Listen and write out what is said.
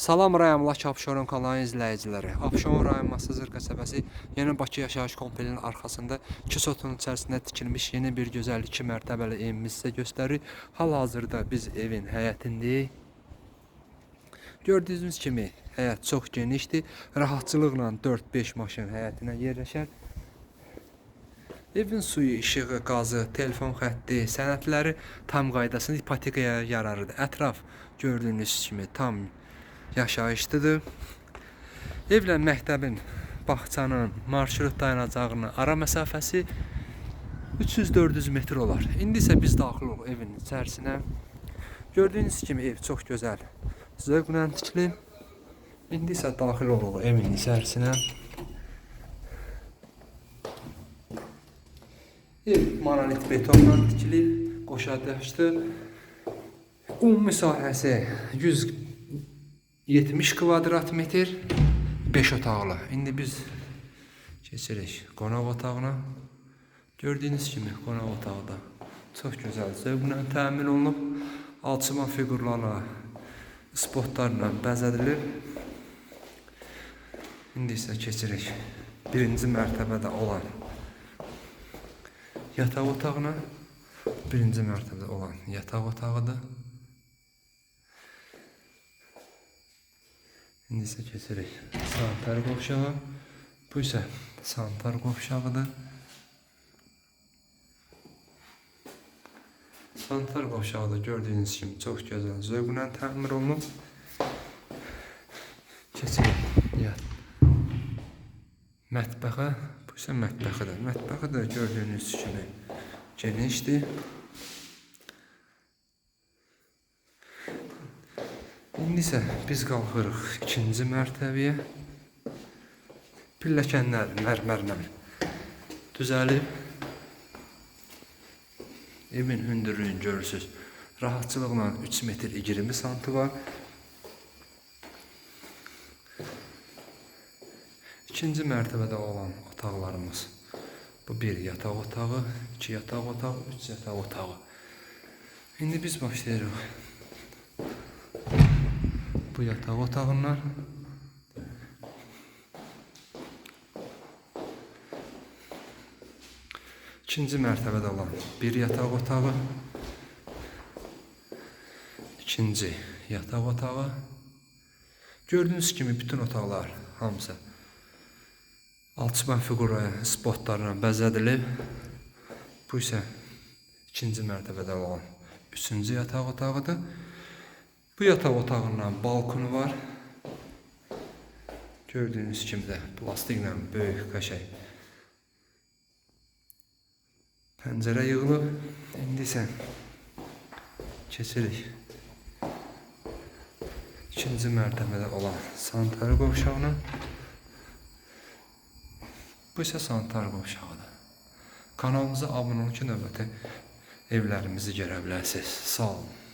Salam rayonundakı Abşeron kanalı izləyiciləri. Abşeron rayon Masazır qəsəbəsi Yeni Bakı yaşayış kompleksinin arxasında 2 sotun içərisində tikilmiş yeni bir gözəl 2 mərtəbəli evimiz sizə göstərir. Hal-hazırda biz evin həyətindəyik. Gördüyünüz kimi həyət çox genişdir. Rahatçılıqla 4-5 maşın həyətinə yerləşər. Evin suyu, işığı, qazı, telefon xətti, sənədləri tam qaydasında ipotekaya yararıdır. Ətraf gördüyünüz kimi tam yaşayışlıdır. Evlə məktəbin, bağçanın, marşrut dayanacağının ara məsafəsi 300-400 metr olar. İndi isə biz daxil oluq evin içərisinə. Gördüyünüz kimi ev çox gözəl. Zövqlə tikilib. İndi isə daxil oluq evin içərisinə. Ev monolit betondan tikilib, qoşadaşdır. Ümumi sahəsi 170 kvadrat metr 5 otaqlı. İndi biz keçirik qonaq otağına. Gördüyünüz kimi qonaq otaqda çox gözəl zövqlə təmin olunub. Alçıma fiqurlarla, spotlarla bəzədilib. İndi isə keçirik birinci mərtəbədə olan yataq otağına. Birinci mərtəbədə olan yataq otağıdır. İndi isə keçirik sanitar qovşağa. Bu isə sanitar qovşağıdır. Sanitar qovşağı da gördüyünüz kimi çox gözəl zövqlə təmir olunub. Keçirik yat. Mətbəxə, bu isə mətbəxidir. Mətbəxi də gördüyünüz kimi genişdir. İndi isə biz qalxırıq ikinci mərtəbəyə. Pilləkənlər mərmərlə düzəlib. Evin hündürlüyünü görürsüz. Rahatçılıqla 3 metr 20 santı var. İkinci mərtəbədə olan otaqlarımız. Bu bir yataq otağı, iki yataq otağı, üç yataq otağı. İndi biz başlayırıq. Bu yataq otağından. İkinci mərtəbədə olan bir yataq otağı. İkinci yataq otağı. Gördüyünüz kimi bütün otaqlar hamısı alçıban fiquraya spotlarla bəzədilib. Bu isə ikinci mərtəbədə olan üçüncü yataq otağıdır. Bu yataq otağından balkonu var. Gördüyünüz kimi də plastiklə böyük qəşəng pəncərə yığılıb. İndi isə keçirik. İkinci mərtəbədə olan sanitar qovşağına. Bu isə sanitar qovşağıdır. Kanalımıza abunə olun ki, növbəti evlərimizi görə bilərsiniz. Sağ olun.